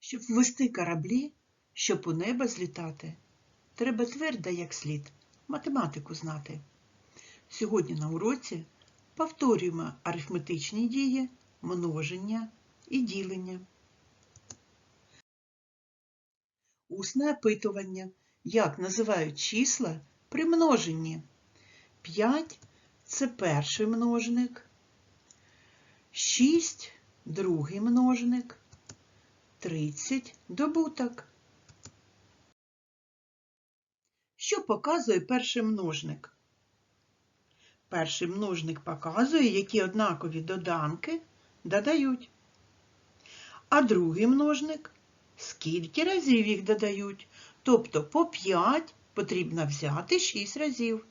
Щоб ввести кораблі, щоб у небо злітати, треба твердо, як слід, математику знати. Сьогодні на уроці повторюємо арифметичні дії, множення і ділення. Усне опитування. Як називають числа при множенні? 5 – це перший множник, 6 – другий множник, 30 – добуток. Що показує перший множник? Перший множник показує, які однакові доданки додають. А другий множник – скільки разів їх додають. Тобто по 5 потрібно взяти 6 разів.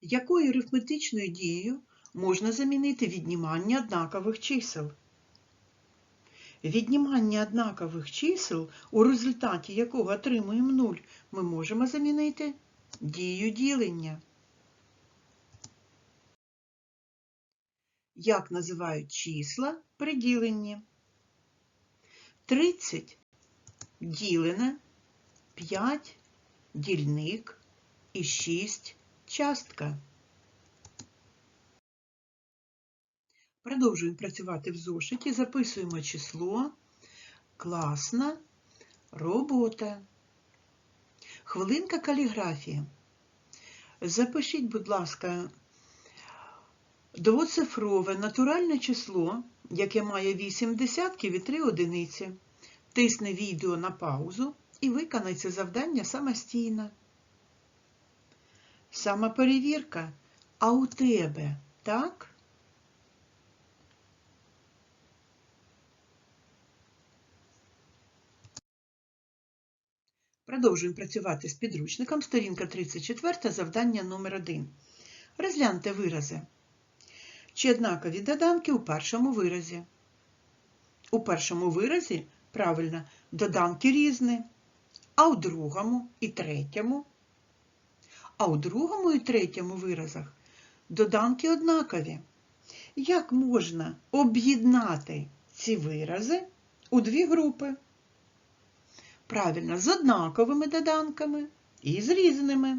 Якою арифметичною дією можна замінити віднімання однакових чисел? Віднімання однакових чисел, у результаті якого отримуємо 0, ми можемо замінити дію ділення. Як називають числа при діленні? 30 ділене, 5 дільник і 6 частка. Продовжуємо працювати в зошиті, записуємо число, класна робота. Хвилинка каліграфії. Запишіть, будь ласка, двоцифрове натуральне число, яке має 8 десятків і 3 одиниці. Тисни відео на паузу і виконай це завдання самостійно. Самоперевірка. А у тебе так? Продовжуємо працювати з підручником. Сторінка 34, завдання номер 1. Розгляньте вирази. Чи однакові доданки у першому виразі? У першому виразі, правильно, доданки різні, а у другому і третьому. А у другому і третьому виразах доданки однакові. Як можна об'єднати ці вирази у дві групи? Правильно, з однаковими доданками і з різними.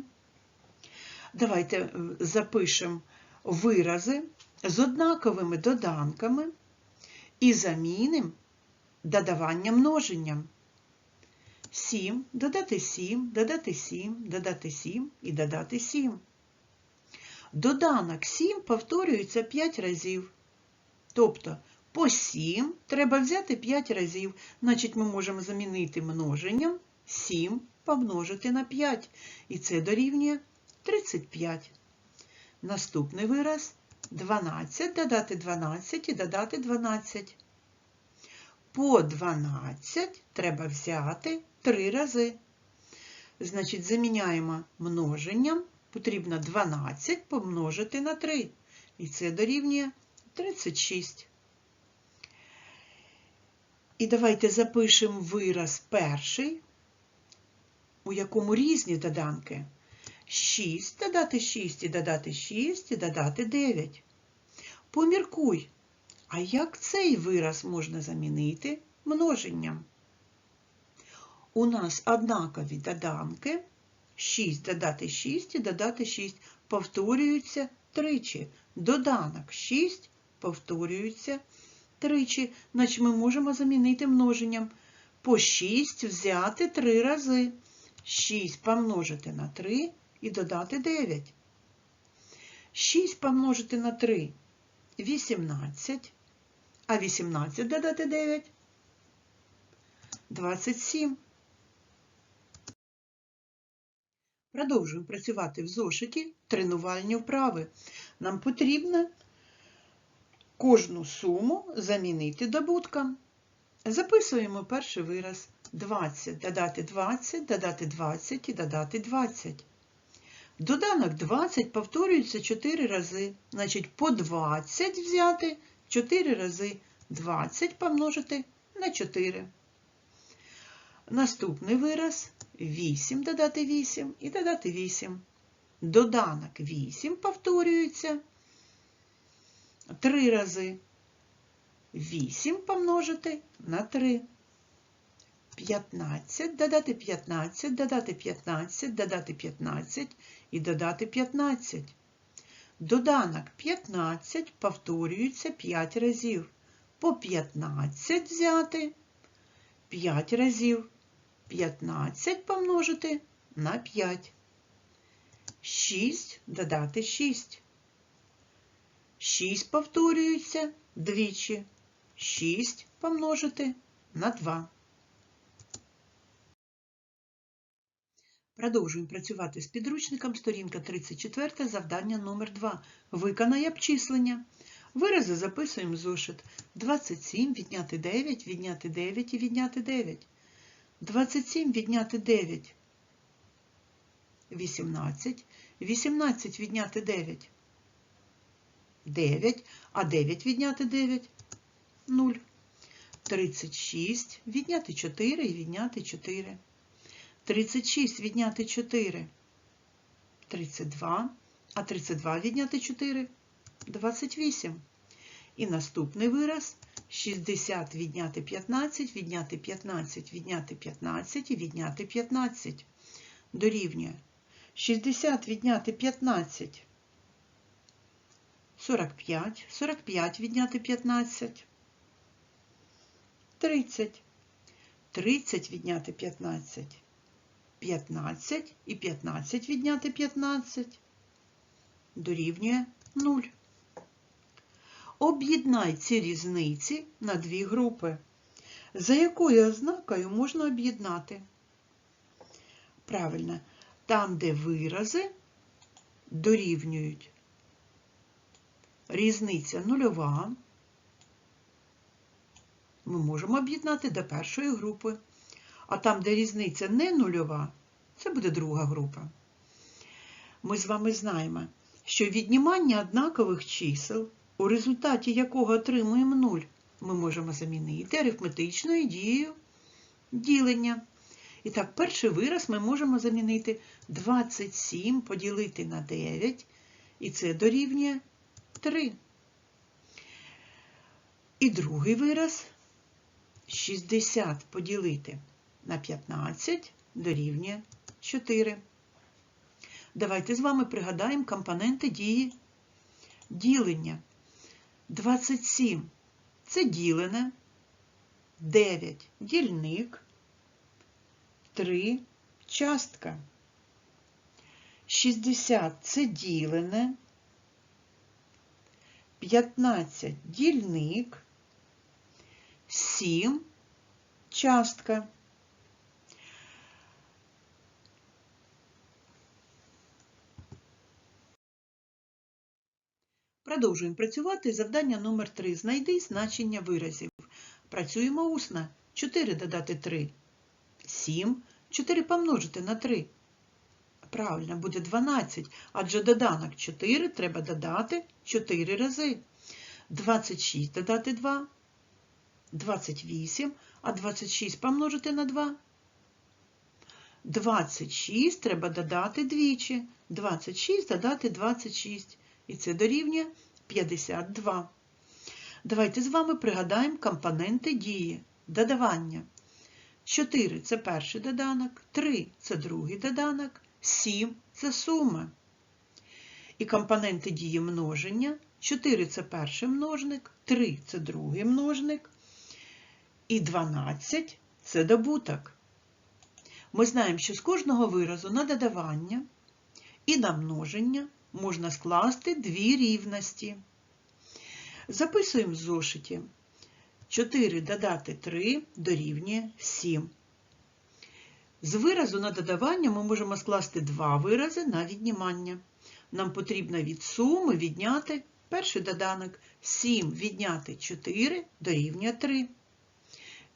Давайте е, запишемо вирази з однаковими доданками і замінимо додавання множенням. 7, додати 7, додати 7, додати 7 і додати 7. Доданок 7 повторюється 5 разів. Тобто по 7 треба взяти 5 разів. Значить, ми можемо замінити множенням 7 помножити на 5. І це дорівнює 35. Наступний вираз 12 додати 12 і додати 12. По 12 треба взяти 3 рази. Значить, заміняємо множенням. Потрібно 12 помножити на 3. І це дорівнює 36. І давайте запишемо вираз перший, у якому різні доданки. 6 додати 6 і додати 6 і додати 9. Поміркуй, а як цей вираз можна замінити множенням? У нас однакові доданки 6 додати 6 і додати 6 повторюються тричі. Доданок 6 повторюється тричі, значить ми можемо замінити множенням. По 6 взяти 3 рази. 6 помножити на 3 і додати 9. 6 помножити на 3 18, а 18 додати 9 27. Продовжуємо працювати в зошиті тренувальні вправи. Нам потрібно кожну суму замінити добутком. Записуємо перший вираз 20, додати 20, додати 20 і додати 20. Доданок 20 повторюється 4 рази. Значить, по 20 взяти 4 рази 20 помножити на 4. Наступний вираз 8 додати 8 і додати 8. Доданок 8 повторюється 3 рази. 8 помножити на 3. 15, додати 15, додати 15, додати 15 і додати 15. Доданок 15 повторюється 5 разів. По 15 взяти 5 разів. 15 помножити на 5. 6 додати 6. 6 повторюється двічі. 6 помножити на 2. Продовжуємо працювати з підручником. Сторінка 34, завдання номер 2. Виконай обчислення. Вирази записуємо зошит. 27 відняти 9, відняти 9 і відняти 9. 27 відняти 9. 18. 18 відняти 9. 9. А 9 відняти 9. 0. 36 відняти 4 і відняти 4. 36 відняти 4. 32. А 32 відняти 4. 28. І наступний вираз 60 відняти 15, відняти 15, відняти 15 і відняти 15. Дорівнює 60 відняти 15. 45, 45 відняти 15. 30. 30 відняти 15. 15 і 15 відняти 15. Дорівнює 0. Об'єднай ці різниці на дві групи. За якою ознакою можна об'єднати? Правильно, там, де вирази дорівнюють різниця нульова, ми можемо об'єднати до першої групи. А там, де різниця не нульова, це буде друга група. Ми з вами знаємо, що віднімання однакових чисел, у результаті якого отримуємо 0, ми можемо замінити арифметичною дією ділення. І так, перший вираз ми можемо замінити 27 поділити на 9, і це дорівнює 3. І другий вираз 60 поділити на 15 дорівнює 4. Давайте з вами пригадаємо компоненти дії ділення. 27 це ділене, 9 дільник, 3 частка. 60 це ділене, 15 дільник, 7 частка. Продовжуємо працювати. Завдання номер 3. Знайди значення виразів. Працюємо усно. 4 додати 3. 7. 4 помножити на 3. Правильно, буде 12, адже доданок 4 треба додати 4 рази. 26 додати 2. 28, а 26 помножити на 2. 26 треба додати двічі. 26 додати 26. І це дорівнює 52. Давайте з вами пригадаємо компоненти дії. Додавання. 4 це перший доданок, 3 це другий доданок, 7 це сума. І компоненти дії множення. 4 це перший множник, 3 це другий множник. І 12 це добуток. Ми знаємо, що з кожного виразу на додавання і на множення можна скласти дві рівності. Записуємо в зошиті. 4 додати 3 дорівнює 7. З виразу на додавання ми можемо скласти два вирази на віднімання. Нам потрібно від суми відняти перший доданок. 7 відняти 4 дорівнює 3.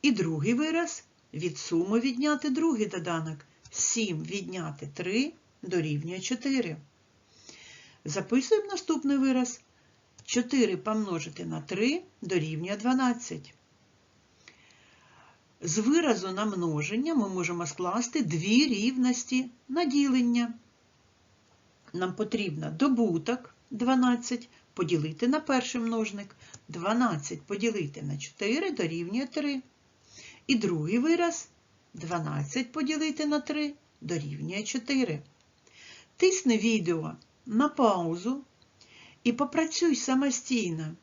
І другий вираз від суми відняти другий доданок. 7 відняти 3 дорівнює 4. Записуємо наступний вираз. 4 помножити на 3 дорівнює 12. З виразу на множення ми можемо скласти дві рівності на ділення. Нам потрібно добуток 12 поділити на перший множник. 12 поділити на 4 дорівнює 3. І другий вираз 12 поділити на 3 дорівнює 4. Тисни відео на паузу і попрацюй самостійно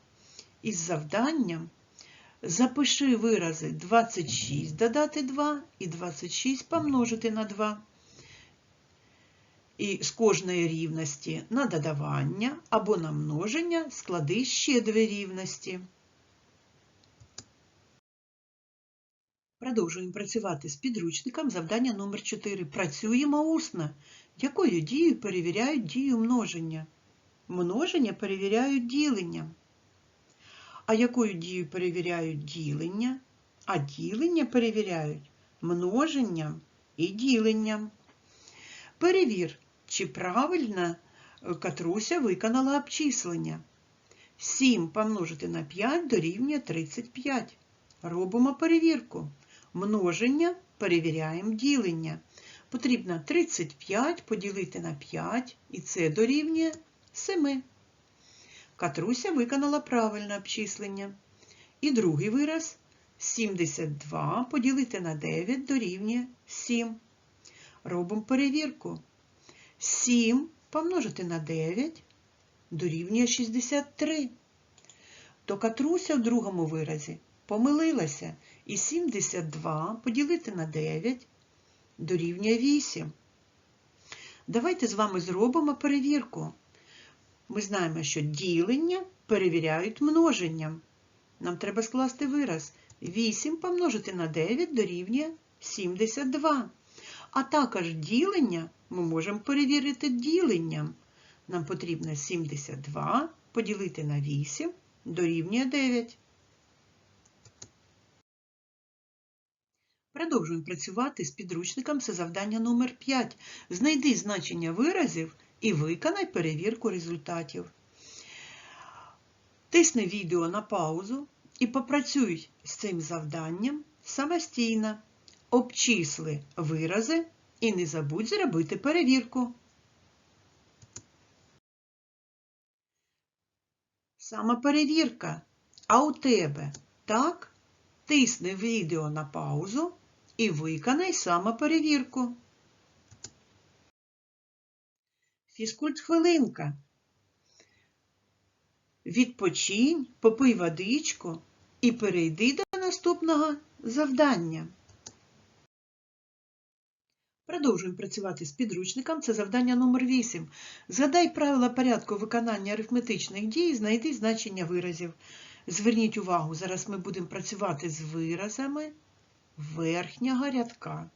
із завданням. Запиши вирази 26 додати 2 і 26 помножити на 2. І з кожної рівності на додавання або на множення склади ще дві рівності. Продовжуємо працювати з підручником завдання номер 4. Працюємо усно. Якою дією перевіряють дію множення? Множення перевіряють діленням. А якою дією перевіряють ділення? А ділення перевіряють множенням і діленням. Перевір, чи правильно е, Катруся виконала обчислення. 7 помножити на 5 дорівнює 35. Робимо перевірку. Множення перевіряємо ділення. Потрібно 35 поділити на 5, і це дорівнює 7. Катруся виконала правильне обчислення. І другий вираз 72 поділити на 9 дорівнює 7. Робимо перевірку. 7 помножити на 9 дорівнює 63. То Катруся в другому виразі помилилася. І 72 поділити на 9 дорівнює 8. Давайте з вами зробимо перевірку. Ми знаємо, що ділення перевіряють множенням. Нам треба скласти вираз. 8 помножити на 9 дорівнює 72. А також ділення ми можемо перевірити діленням. Нам потрібно 72 поділити на 8 дорівнює 9. Продовжуємо працювати з підручником це завдання номер 5. Знайди значення виразів і виконай перевірку результатів. Тисни відео на паузу і попрацюй з цим завданням самостійно. Обчисли вирази і не забудь зробити перевірку. Саме перевірка. А у тебе так? Тисни відео на паузу і виконай самоперевірку. Фізкульт хвилинка. Відпочинь, попий водичку і перейди до наступного завдання. Продовжуємо працювати з підручником. Це завдання номер 8. Згадай правила порядку виконання арифметичних дій знайди значення виразів. Зверніть увагу, зараз ми будемо працювати з виразами верхнього рядка.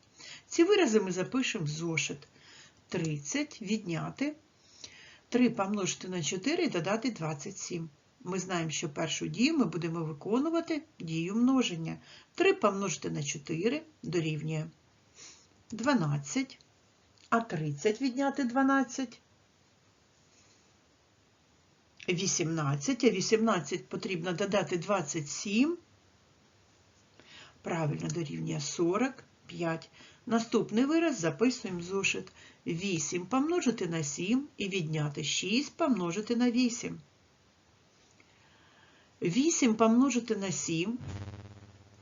Ці вирази ми запишемо в зошит. 30 відняти, 3 помножити на 4 і додати 27. Ми знаємо, що першу дію ми будемо виконувати дію множення. 3 помножити на 4 дорівнює 12, а 30 відняти 12. 18, а 18 потрібно додати 27. Правильно дорівнює 45. Наступний вираз записуємо зошит. 8 помножити на 7 і відняти 6 помножити на 8. 8 помножити на 7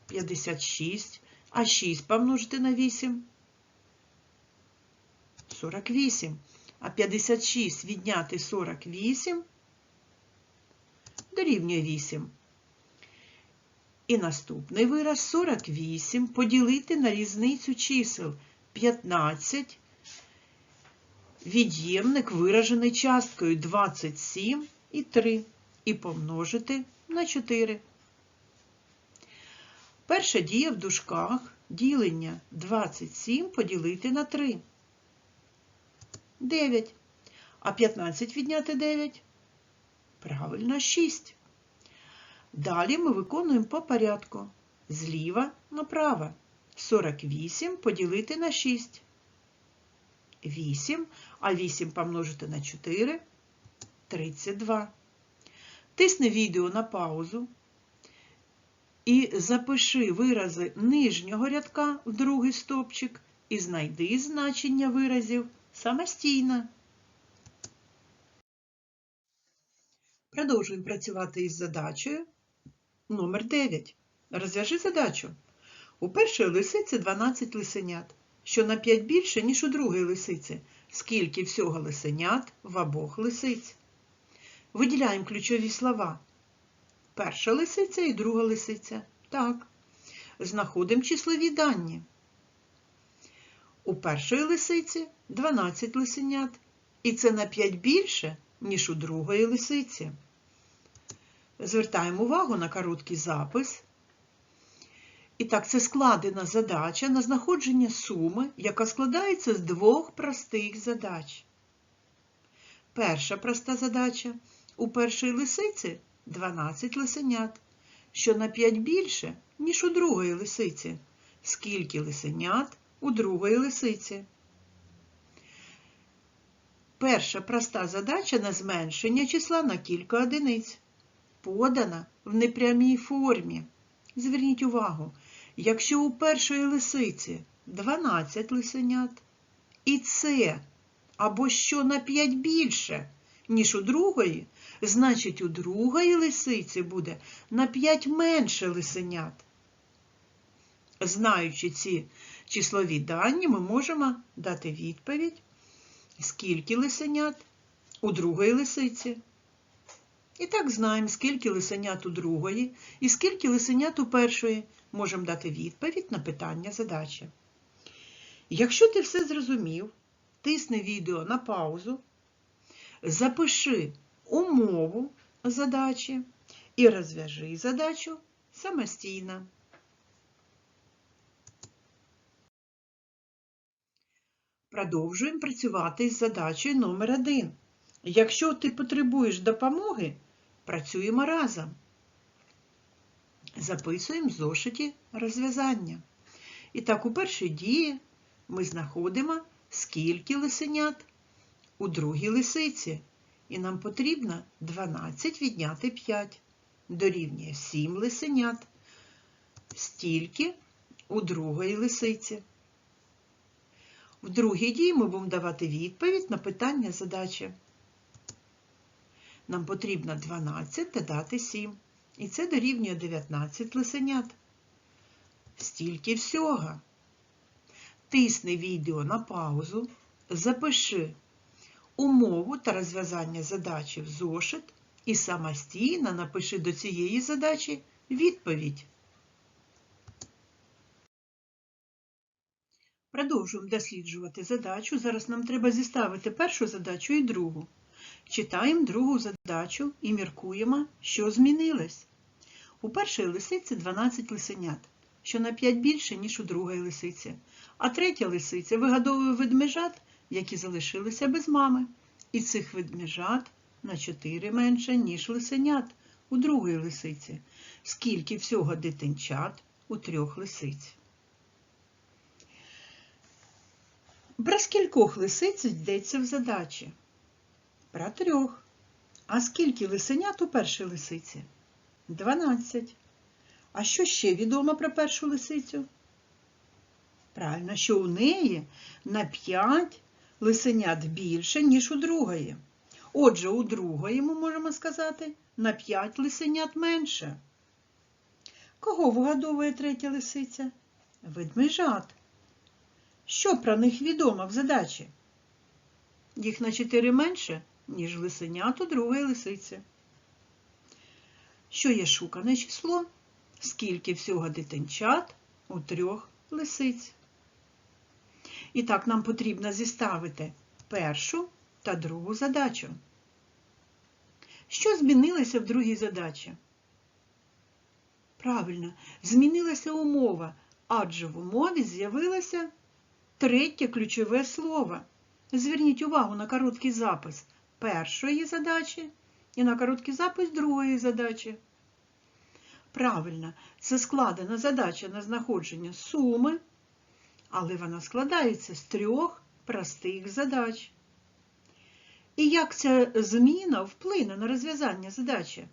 56, а 6 помножити на 8 48. А 56 відняти 48 дорівнює 8. І наступний вираз 48 поділити на різницю чисел 15. Від'ємник виражений часткою 27 і 3 і помножити на 4. Перша дія в дужках ділення 27 поділити на 3. 9. А 15 відняти 9. Правильно, 6. Далі ми виконуємо по порядку. Зліва направо. 48 поділити на 6. 8, а 8 помножити на 4 32. Тисни відео на паузу і запиши вирази нижнього рядка в другий стовпчик і знайди значення виразів самостійно. Продовжуємо працювати із задачею. Номер 9. Розв'яжи задачу. У першої лисиці 12 лисенят, що на 5 більше, ніж у другої лисиці. Скільки всього лисенят в обох лисиць? Виділяємо ключові слова. Перша лисиця і друга лисиця. Так. Знаходимо числові дані. У першої лисиці 12 лисенят. І це на 5 більше, ніж у другої лисиці. Звертаємо увагу на короткий запис. І так, це складена задача на знаходження суми, яка складається з двох простих задач. Перша проста задача. У першої лисиці 12 лисенят, що на 5 більше, ніж у другої лисиці. Скільки лисенят у другої лисиці? Перша проста задача на зменшення числа на кілька одиниць. Подана в непрямій формі. Зверніть увагу, якщо у першої лисиці 12 лисенят, і це або що на 5 більше, ніж у другої, значить у другої лисиці буде на 5 менше лисенят. Знаючи ці числові дані, ми можемо дати відповідь, скільки лисенят у другої лисиці. І так знаємо, скільки лисенят у другої і скільки лисенят у першої. Можемо дати відповідь на питання задачі. Якщо ти все зрозумів, тисни відео на паузу, запиши умову задачі і розв'яжи задачу самостійно. Продовжуємо працювати з задачею номер 1 Якщо ти потребуєш допомоги, працюємо разом. Записуємо в зошиті розв'язання. І так, у першій дії ми знаходимо, скільки лисенят у другій лисиці. І нам потрібно 12 відняти 5. Дорівнює 7 лисенят. Стільки у другої лисиці. В другій дії ми будемо давати відповідь на питання задачі. Нам потрібно 12 додати 7. І це дорівнює 19 лисенят. Стільки всього. Тисни відео на паузу, запиши умову та розв'язання задачі в зошит і самостійно напиши до цієї задачі відповідь. Продовжуємо досліджувати задачу. Зараз нам треба зіставити першу задачу і другу. Читаємо другу задачу і міркуємо, що змінилось. У першої лисиці 12 лисенят, що на 5 більше, ніж у другої лисиці. А третя лисиця вигадовує ведмежат, які залишилися без мами. І цих ведмежат на 4 менше, ніж лисенят у другої лисиці. Скільки всього дитинчат у трьох лисиць. Про скількох лисиць йдеться в задачі? Про трьох. А скільки лисенят у першій лисиці? 12. А що ще відомо про першу лисицю? Правильно, що у неї на 5 лисенят більше, ніж у другої. Отже, у другої, ми можемо сказати, на 5 лисенят менше. Кого вигадовує третя лисиця? Ведмежат. Що про них відомо в задачі? Їх на 4 менше, ніж лисенят у другої лисиці. Що є шукане число? Скільки всього дитинчат у трьох лисиць? І так, нам потрібно зіставити першу та другу задачу. Що змінилося в другій задачі? Правильно, змінилася умова, адже в умові з'явилося третє ключове слово. Зверніть увагу на короткий запис першої задачі і на короткий запис другої задачі. Правильно, це складена задача на знаходження суми, але вона складається з трьох простих задач. І як ця зміна вплине на розв'язання задачі?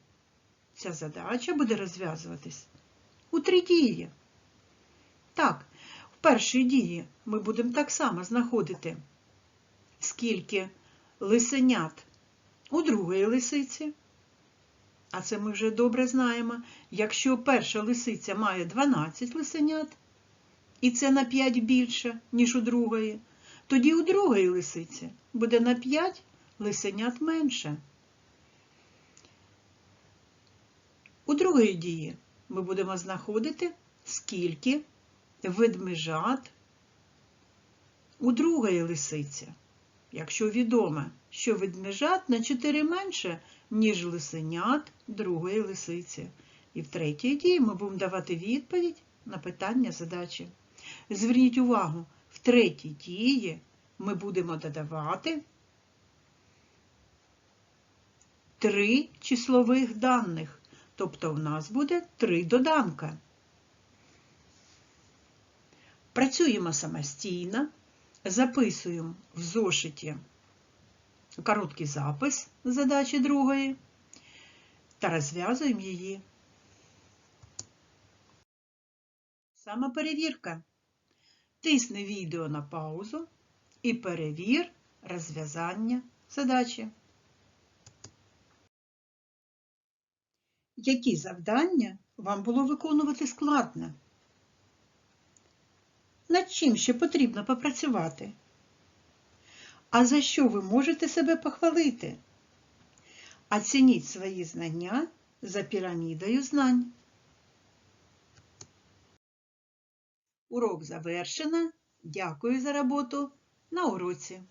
Ця задача буде розв'язуватись у три дії. Так, в першій дії ми будемо так само знаходити, скільки лисенят у другої лисиці, А це ми вже добре знаємо. Якщо перша лисиця має 12 лисенят, і це на 5 більше, ніж у другої, тоді у другої лисиці буде на 5 лисенят менше. У другої дії ми будемо знаходити, скільки ведмежат у другої лисиці. Якщо відомо, що ведмежат на 4 менше, ніж лисенят другої лисиці. І в третій дії ми будемо давати відповідь на питання задачі. Зверніть увагу, в третій дії ми будемо додавати три числових даних. Тобто в нас буде три доданка. Працюємо самостійно, записуємо в зошиті короткий запис задачі другої та розв'язуємо її. Самоперевірка. Тисни відео на паузу і перевір розв'язання задачі. Які завдання вам було виконувати складно? Над чим ще потрібно попрацювати? А за що ви можете себе похвалити? Оцініть свої знання за пірамідою знань. Урок завершено. Дякую за роботу на уроці.